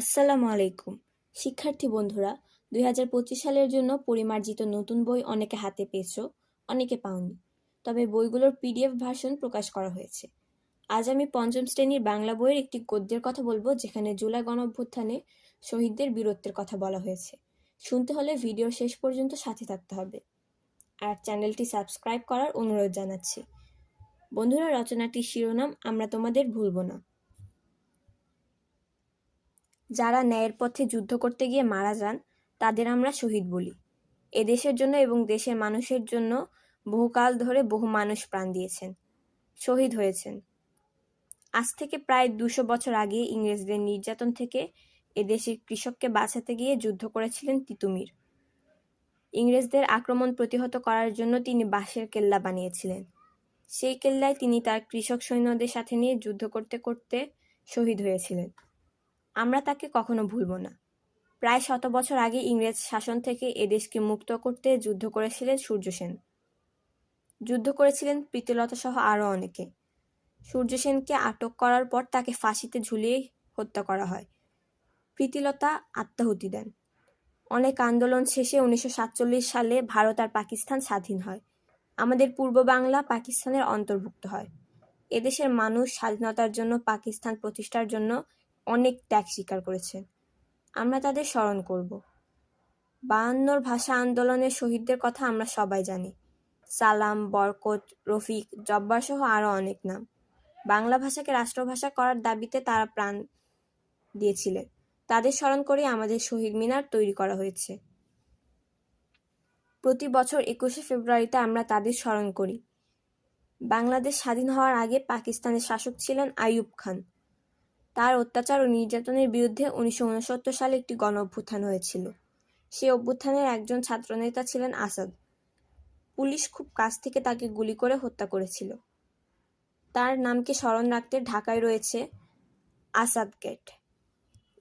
আসসালামু আলাইকুম। শিক্ষার্থী বন্ধুরা, দুই হাজার পঁচিশ সালের জন্য পরিমার্জিত নতুন বই অনেকে হাতে পেয়েছ, অনেকে পাওনি। তবে বইগুলোর পিডিএফ ভার্সন প্রকাশ করা হয়েছে। আজ আমি পঞ্চম শ্রেণির বাংলা বইয়ের একটি গদ্যের কথা বলব, যেখানে জুলাই গণঅভ্যুত্থানে শহীদদের বীরত্বের কথা বলা হয়েছে। শুনতে হলে ভিডিও শেষ পর্যন্ত সাথে থাকতে হবে। আর চ্যানেলটি সাবস্ক্রাইব করার অনুরোধ জানাচ্ছি। বন্ধুরা, রচনাটির শিরোনাম আমরা তোমাদের ভুলব না। যারা ন্যায়ের পথে যুদ্ধ করতে গিয়ে মারা যান, তাদের আমরা শহীদ বলি। এ দেশের জন্য এবং দেশের মানুষের জন্য বহুকাল ধরে বহু মানুষ প্রাণ দিয়েছেন, শহীদ হয়েছেন। আজ থেকে প্রায় দুশো বছর আগে ইংরেজদের নির্যাতন থেকে এদেশের কৃষককে বাঁচাতে গিয়ে যুদ্ধ করেছিলেন তিতুমির। ইংরেজদের আক্রমণ প্রতিহত করার জন্য তিনি বাঁশের কেল্লা বানিয়েছিলেন। সেই কেল্লায় তিনি তার কৃষক সৈন্যদের সাথে নিয়ে যুদ্ধ করতে করতে শহীদ হয়েছিলেন। আমরা তাকে কখনো ভুলব না। প্রায় শত বছর আগে ইংরেজ শাসন থেকে এদেশকে মুক্ত করতে যুদ্ধ করেছিলেন সূর্যসেন যুদ্ধ করেছিলেন প্রীতিলতা সহ আরও অনেকে। সূর্যসেনকে আটক করার পর তাকে ফাঁসিতে ঝুলিয়ে হত্যা করা হয়। প্রীতিলতা আত্মাহুতি দেন। অনেক আন্দোলন শেষে উনিশশো সাতচল্লিশ সালে ভারত আর পাকিস্তান স্বাধীন হয়। আমাদের পূর্ব বাংলা পাকিস্তানের অন্তর্ভুক্ত হয়। এদেশের মানুষ স্বাধীনতার জন্য, পাকিস্তান প্রতিষ্ঠার জন্য অনেক ত্যাগ স্বীকার করেছেন আমরা তাদের স্মরণ করব। বায়ান্নর ভাষা আন্দোলনের শহীদদের কথা আমরা সবাই জানি। সালাম, বরকত, রফিক, জব্বার সহ আরও অনেক নাম। বাংলা ভাষাকে রাষ্ট্রভাষা করার দাবিতে তারা প্রাণ দিয়েছিলেন। তাদের স্মরণ করে আমাদের শহীদ মিনার তৈরি করা হয়েছে। প্রতি বছর একুশে ফেব্রুয়ারিতে আমরা তাদের স্মরণ করি। বাংলাদেশ স্বাধীন হওয়ার আগে পাকিস্তানের শাসক ছিলেন আইয়ুব খান। তার অত্যাচার ও নির্যাতনের বিরুদ্ধে উনিশশো উনসত্তর সালে একটি গণ অভ্যুত্থান হয়েছিল। সে অভ্যুত্থানের একজন ছাত্রনেতা ছিলেন আসাদ। পুলিশ খুব কাছ থেকে তাকে গুলি করে হত্যা করেছিল। তার নামকে স্মরণ রাখতে ঢাকায় রয়েছে আসাদ গেট।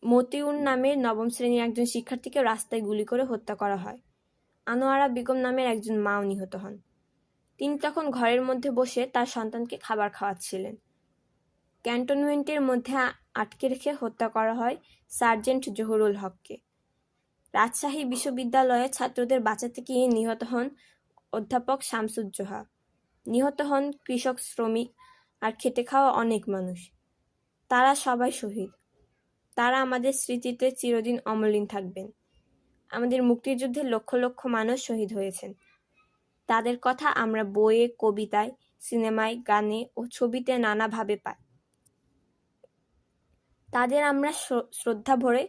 মতিউর নামের নবম শ্রেণির একজন শিক্ষার্থীকে রাস্তায় গুলি করে হত্যা করা হয়। আনোয়ারা বেগম নামের একজন মাও নিহত হন। তিনি তখন ঘরের মধ্যে বসে তার সন্তানকে খাবার খাওয়াচ্ছিলেন। ক্যান্টনমেন্টের মধ্যে আটকে রেখে হত্যা করা হয় সার্জেন্ট জহুরুল হককে। রাজশাহী বিশ্ববিদ্যালয়ে ছাত্রদের বাঁচাতে গিয়ে নিহত হন অধ্যাপক শামসুজ্জোহা। নিহত হন কৃষক, শ্রমিক আর খেটে খাওয়া অনেক মানুষ। তারা সবাই শহীদ। তারা আমাদের স্মৃতিতে চিরদিন অমলিন থাকবেন। আমাদের মুক্তিযুদ্ধে লক্ষ লক্ষ মানুষ শহীদ হয়েছেন। তাদের কথা আমরা বইয়ে, কবিতায়, সিনেমায়, গানে ও ছবিতে নানাভাবে পাই। তাদের আমরা শ্রদ্ধা ভরে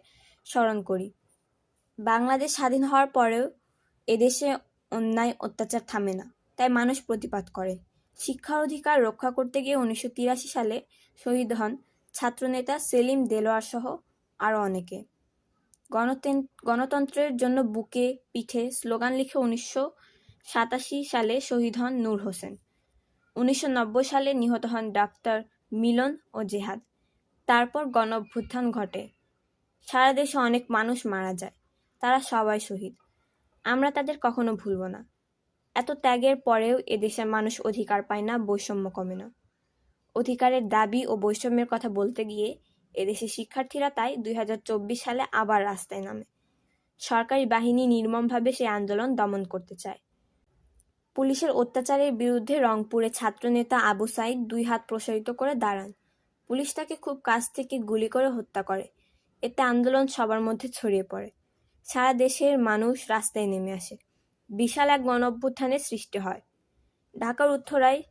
স্মরণ করি। বাংলাদেশ স্বাধীন হওয়ার পরেও এদেশে অন্যায় অত্যাচার থামে না, তাই মানুষ প্রতিবাদ করে। শিক্ষার অধিকার রক্ষা করতে গিয়ে উনিশশো তিরাশি সালে শহীদ হন ছাত্রনেতা সেলিম দেলোয়ার সহ আরও অনেকে। গণতন্ত্রের জন্য বুকে পিঠে স্লোগান লিখে উনিশশো সাতাশি সালে শহীদ হন নূর হোসেন। উনিশশো নব্বই সালে নিহত হন ডাক্তার মিলন ও জেহাদ। তারপর গণঅভ্যুত্থান ঘটে। সারা দেশে অনেক মানুষ মারা যায়। তারা সবাই শহীদ। আমরা তাদের কখনো ভুলব না। এত ত্যাগের পরেও এদেশের মানুষ অধিকার পায় না, বৈষম্য কমে না। অধিকারের দাবি ও বৈষম্যের কথা বলতে গিয়ে এদেশের শিক্ষার্থীরা তাই দুই হাজার চব্বিশ সালে আবার রাস্তায় নামে। সরকারি বাহিনী নির্মমভাবে সেই আন্দোলন দমন করতে চায়। পুলিশের অত্যাচারের বিরুদ্ধে রংপুরে ছাত্রনেতা আবু সাইদ দুই হাত প্রসারিত করে দাঁড়ান। পুলিশ তাকে খুব কাছ থেকে গুলি করে হত্যা করে। এতে আন্দোলন সবার মধ্যে ছড়িয়ে পড়ে। সারা দেশের মানুষ রাস্তায় নেমে আসে। বিশাল এক গণ অভ্যুত্থানের সৃষ্টি হয়। ঢাকার উত্তরায়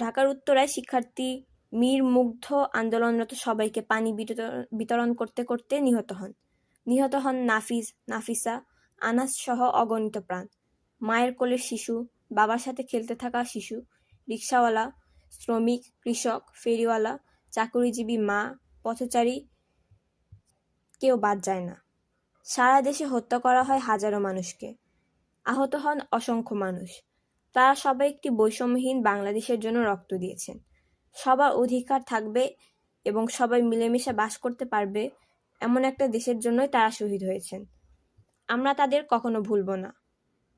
ঢাকার উত্তরায় শিক্ষার্থী মীর মুগ্ধ আন্দোলনরত সবাইকে পানি বিতরণ করতে করতে নিহত হন। নিহত হন নাফিজ, নাফিসা, আনাস সহ অগণিত প্রাণ। মায়ের কোলের শিশু, বাবার সাথে খেলতে থাকা শিশু, রিক্সাওয়ালা, শ্রমিক, কৃষক, ফেরিওয়ালা চাকুরিজীবী মা, পথচারী কেউ বাদ যায় না। সারা দেশে হত্যা করা হয় হাজারো মানুষকে। আহত হন অসংখ্য মানুষ। তারা সবাই একটি বৈষম্যহীন বাংলাদেশের জন্য রক্ত দিয়েছেন। সবার অধিকার থাকবে এবং সবাই মিলেমিশে বাস করতে পারবে এমন একটা দেশের জন্যই তারা শহীদ হয়েছেন। আমরা তাদের কখনো ভুলব না।